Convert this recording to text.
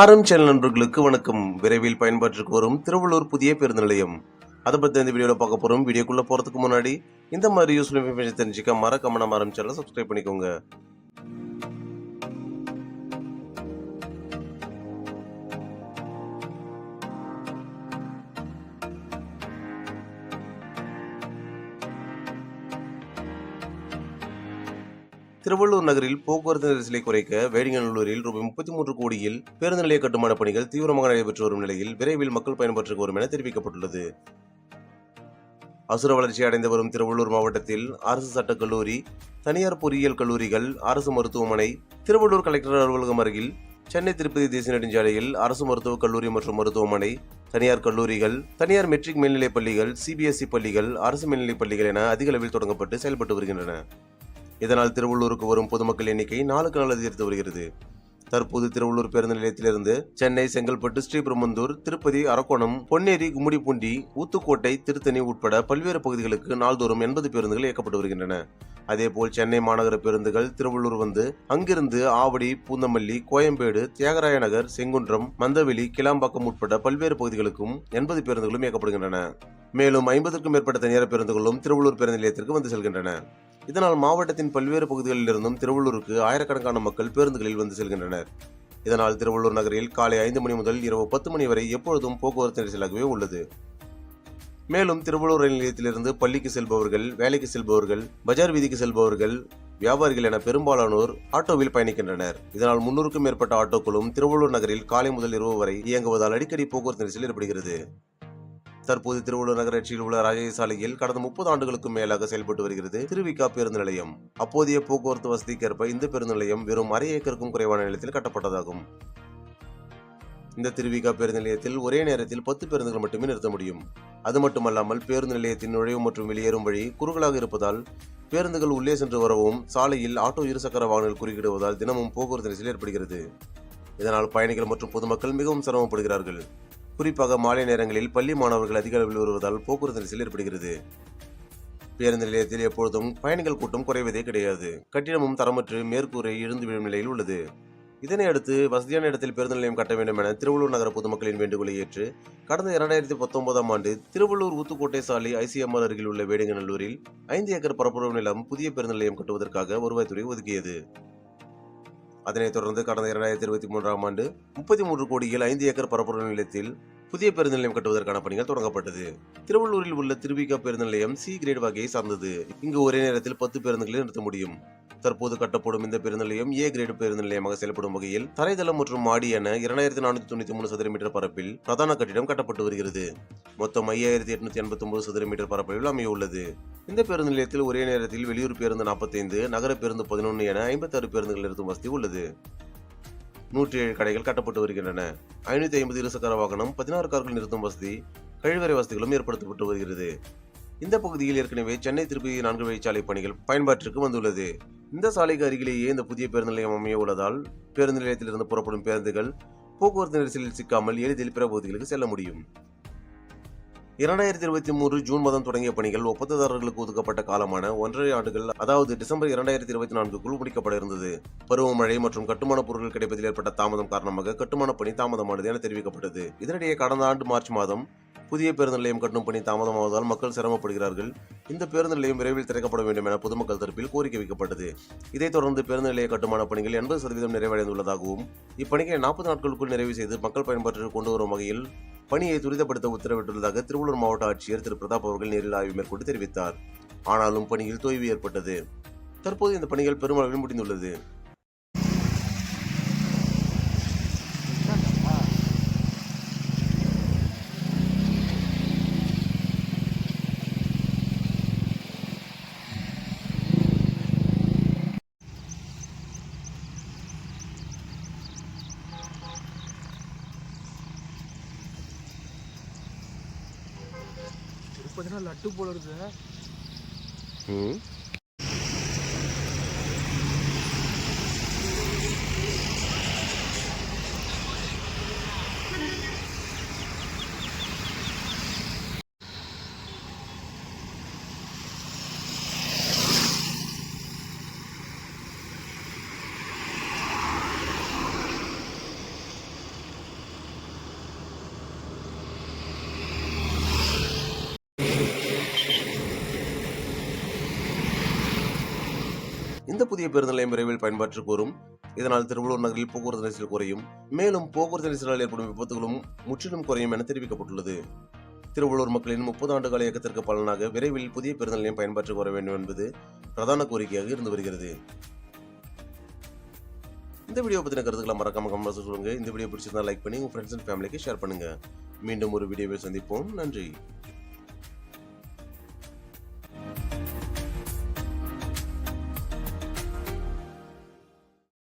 ஆரம் சேனல் நண்பர்களுக்கு வணக்கம். விரைவில் பயன்பாட்டிற்கு வரும் திருவள்ளூர் புதிய பேருந்து நிலையம். அதை பற்றி இந்த வீடியோவில் பார்க்க போகிறோம் வீடியோக்குள்ளே போகிறதுக்கு முன்னாடி இந்த மாதிரி யூஸ்ஃபுல் இன்ஃபர்மேஷன் தெரிஞ்சுக்க மறக்காம நம்ம ஆரம்பிச்சாலும் சேனலை சப்ஸ்கிரைப் பண்ணிக்கோங்க. திருவள்ளூர் நகரில் போக்குவரத்து நெரிசலை குறைக்க வேடிங்கநல்லூரில் ரூபாய் முப்பத்தி மூன்று கோடியில் பேருந்து நிலைய கட்டுமான பணிகள் தீவிரமாக நடைபெற்று வரும் நிலையில் விரைவில் மக்கள் பயன்பாட்டிற்கு வரும் என தெரிவிக்கப்பட்டுள்ளது. அசுர வளர்ச்சி அடைந்து வரும் திருவள்ளூர் மாவட்டத்தில் அரசு சட்டக் கல்லூரி தனியார் பொறியியல் கல்லூரிகள் அரசு மருத்துவமனை திருவள்ளூர் கலெக்டர் அலுவலகம் அருகில் சென்னை திருப்பதி தேசிய நெடுஞ்சாலையில் அரசு மருத்துவக் கல்லூரி மற்றும் மருத்துவமனை தனியார் கல்லூரிகள் தனியார் மெட்ரிக் மேல்நிலைப் பள்ளிகள் சிபிஎஸ்இ பள்ளிகள் அரசு மேல்நிலைப் பள்ளிகள் என அதிக அளவில் தொடங்கப்பட்டு செயல்பட்டு வருகின்றன. இதனால் திருவள்ளூருக்கு வரும் பொதுமக்கள் எண்ணிக்கை நாளுக்கு நாள் அதிகரித்து வருகிறது. தற்போது திருவள்ளூர் பேருந்து நிலையத்திலிருந்து சென்னை செங்கல்பட்டு ஸ்ரீபெரும்புதூர் திருப்பதி அரக்கோணம் பொன்னேரி கும்மிடிப்பூண்டி ஊத்துக்கோட்டை திருத்தணி உட்பட பல்வேறு பகுதிகளுக்கு நாள்தோறும் எண்பது பேருந்துகள் இயக்கப்பட்டு வருகின்றன. அதேபோல் சென்னை மாநகர பேருந்துகள் திருவள்ளூர் வந்து அங்கிருந்து ஆவடி பூந்தமல்லி கோயம்பேடு தியாகராய நகர் செங்குன்றம் மந்தவெளி கிளாம்பாக்கம் உட்பட பல்வேறு பகுதிகளுக்கும் எண்பது பேருந்துகளும் இயக்கப்படுகின்றன. மேலும் ஐம்பதுக்கும் மேற்பட்ட தனியார் பேருந்துகளும் திருவள்ளூர் பேருந்து நிலையத்திற்கு வந்து செல்கின்றன. இதனால் மாவட்டத்தின் பல்வேறு பகுதிகளிலிருந்தும் திருவள்ளூருக்கு ஆயிரக்கணக்கான மக்கள் பேருந்துகளில் வந்து செல்கின்றனர். இதனால் திருவள்ளூர் நகரில் காலை ஐந்து மணி முதல் இரவு பத்து மணி வரை எப்பொழுதும் போக்குவரத்து நெரிசலாகவே உள்ளது. மேலும் திருவள்ளூர் ரயில் நிலையத்திலிருந்து பள்ளிக்கு செல்பவர்கள் வேலைக்கு செல்பவர்கள் பஜார் வீதிக்கு செல்பவர்கள் வியாபாரிகள் என பெரும்பாலானோர் ஆட்டோவில் பயணிக்கின்றனர். இதனால் முன்னூறுக்கும் மேற்பட்ட ஆட்டோக்களும் திருவள்ளூர் நகரில் காலை முதல் இரவு வரை இயங்குவதால் அடிக்கடி போக்குவரத்து நெரிசல் ஏற்படுகிறது. தற்போது திருவள்ளூர் நகராட்சியில் உள்ள ராஜேஷ் சாலையில் கடந்த முப்பது ஆண்டுகளுக்கும் மேலாக செயல்பட்டு வருகிறது திருவிக்கா பேருந்து நிலையம். அப்போதைய போக்குவரத்து வசதிக்கேற்ப இந்த பேருந்து நிலையம் வெறும் அரை ஏக்கருக்கும் குறைவான நிலத்தில் கட்டப்பட்டதாகும். இந்த திருவிக்கா பேருந்து நிலையத்தில் ஒரே நேரத்தில் பத்து பேருந்துகள் மட்டுமே நிறுத்த முடியும். அது மட்டுமல்லாமல் பேருந்து நிலையத்தின் நுழைவு மற்றும் வெளியேறும் வழி குறுகலாக இருப்பதால் பேருந்துகள் உள்ளே சென்று வரவும் சாலையில் ஆட்டோ இருசக்கர வாகனங்கள் குறுக்கிடுவதால் தினமும் போக்குவரத்து நெரிசல் ஏற்படுகிறது. இதனால் பயணிகள் மற்றும் பொதுமக்கள் மிகவும் சிரமப்படுகிறார்கள். குறிப்பாக மாலை நேரங்களில் பள்ளி மாணவர்கள் அதிக அளவில் வருவதால் போக்குவரத்து நெரிசல் ஏற்படுகிறது. பேருந்து நிலையத்தில் எப்பொழுதும் பயணிகள் கூட்டம் குறைவதே கிடையாது. கட்டிடமும் தரமற்று மேற்கூரை இழுந்து விழும் நிலையில் உள்ளது. இதனை அடுத்து வசதியான இடத்தில் பேருந்து நிலையம் கட்ட வேண்டும் என திருவள்ளூர் நகர பொதுமக்களின் வேண்டுகோளை ஏற்று கடந்த இரண்டாயிரத்தி பத்தொன்பதாம் ஆண்டு திருவள்ளூர் ஊத்துக்கோட்டை சாலை ஐசிஎம்ஆர் அருகில் உள்ள வேடிங்கநல்லூரில் ஐந்து ஏக்கர் பரப்புறவு நிலம் புதிய பேருந்து நிலையம் கட்டுவதற்காக வருவாய்த்துறை ஒதுக்கியது. அதனைத் தொடர்ந்து கடந்த இரண்டாயிரத்தி இருபத்தி மூன்றாம் ஆண்டு முப்பத்தி மூன்று கோடியில் ஐந்து ஏக்கர் பரப்புரை நிலையத்தில் புதிய பேருந்து நிலையம் கட்டுவதற்கான பணிகள் தொடங்கப்பட்டது. திருவள்ளூரில் உள்ள திருவிக பேருந்து நிலையம் சி கிரேட் வகையை சார்ந்தது. இங்கு ஒரே நேரத்தில் பத்து பேருந்துகளை நிறுத்த முடியும். தற்போது கட்டப்படும் இந்த பேருந்து நிலையம் ஏ கிரேடு பேருந்து நிலையமாக செயல்படும் வகையில் தரைதளம் மற்றும் மாடி என இரண்டாயிரத்தி நானூத்தி தொண்ணூத்தி மூணு சதுர மீட்டர் பரப்பில் பிரதான கட்டிடம் கட்டப்பட்டு வருகிறது. மொத்தம் ஐயாயிரத்தி எட்நூத்தி எண்பத்தி ஒன்பது சதுர மீட்டர் பரப்பளவில் அமையவுள்ளது. இந்த பேருந்து நிலையத்தில் ஒரே நேரத்தில் வெளியூர் பேருந்து நாற்பத்தைந்து நகர பேருந்து பதினொன்று என ஐம்பத்தாறு பேருந்துகள் நிறுத்தும் வசதி உள்ளது. நூற்றி ஏழு கடைகள் கட்டப்பட்டு வருகின்றன. ஐநூத்தி ஐம்பது இருசக்கர வாகனம் பதினாறு கார்கள் நிறுத்தும் வசதி கழிவறை வசதிகளும் ஏற்படுத்தப்பட்டு வருகிறது. இந்த பகுதியில் ஏற்கனவே சென்னை திருப்பதி நான்கு வழிச்சாலை பணிகள் பயன்பாட்டிற்கு வந்துள்ளது. இந்த சாலைக்கு அருகிலேயே இந்த புதிய பேருந்து நிலையம் அமைய உள்ளதால் பேருந்து நிலையத்திலிருந்து புறப்படும் பேருந்துகள் போக்குவரத்து நெரிசலில் சிக்காமல் எளிதில் பிற பகுதிகளுக்கு செல்ல முடியும். இரண்டாயிரத்தி இருபத்தி மூன்று ஜூன் மாதம் தொடங்கிய பணிகள் ஒப்பந்ததாரர்களுக்கு ஒதுக்கப்பட்ட காலமான ஒன்றரை ஆண்டுகள் அதாவது டிசம்பர் இரண்டாயிரத்தி இருபத்தி நான்குக்குள் முடிக்கப்பட இருந்தது. பருவமழை மற்றும் கட்டுமான பொருட்கள் கிடைப்பதில் ஏற்பட்ட தாமதம் காரணமாக கட்டுமான பணி தாமதமானது என தெரிவிக்கப்பட்டது. இதனிடையே கடந்த ஆண்டு மார்ச் மாதம் புதிய பேருந்து நிலையம் கட்டும் பணி தாமதமாவதால் மக்கள் சிரமப்படுகிறார்கள். இந்த பேருந்து நிலையம் விரைவில் திறக்கப்பட வேண்டும் என பொதுமக்கள் தரப்பில் கோரிக்கை வைக்கப்பட்டது. இதைத் தொடர்ந்து பேருந்து நிலைய கட்டுமான பணிகள் எண்பது சதவீதம் நிறைவடைந்துள்ளதாகவும் இப்பணிகளை நாற்பது நாட்களுக்குள் நிறைவு செய்து மக்கள் பயன்பாட்டிற்கு கொண்டு வரும் வகையில் பணியை துரிதப்படுத்த உத்தரவிட்டுள்ளதாக திருவள்ளூர் மாவட்ட ஆட்சியர் திரு. பிரதாப் அவர்கள் நேரில் ஆய்வு மேற்கொண்டு தெரிவித்தார். ஆனாலும் பணியில் தொய்வு ஏற்பட்டது. தற்போது இந்த பணிகள் பெருமளவில் முடிந்துள்ளது. பார்த்தீங்கன்னா லட்டு போல இருக்கு. இந்த புதிய பேருந்து நிலையம் விரைவில் பயன்பாட்டுக்கு வரும். இதனால் திருவள்ளூர் நகரில் போக்குவரத்து நெரிசல் குறையும். மேலும் போக்குவரத்து நெரிசலால் ஏற்படும் விபத்துகளும் முற்றிலும் குறையும் என தெரிவிக்கப்பட்டுள்ளது. திருவள்ளூர் மக்களின் முப்பது ஆண்டு கால இயக்கத்திற்கு பலனாக விரைவில் புதிய பேருந்து நிலையம் பயன்பாட்டுக்கு வர வேண்டும் என்பது பிரதான கோரிக்கையாக இருந்து வருகிறது. இந்த வீடியோ பற்றின கருத்துக்களை மறக்காம கமெண்ட் சொல்லுங்க. இந்த வீடியோ பிடிச்சிருந்தா லைக் பண்ணி உங்க ஃப்ரெண்ட்ஸ் அண்ட் ஃபேமிலிக்கு ஷேர் பண்ணுங்க. மீண்டும் ஒரு வீடியோவை சந்திப்போம். நன்றி.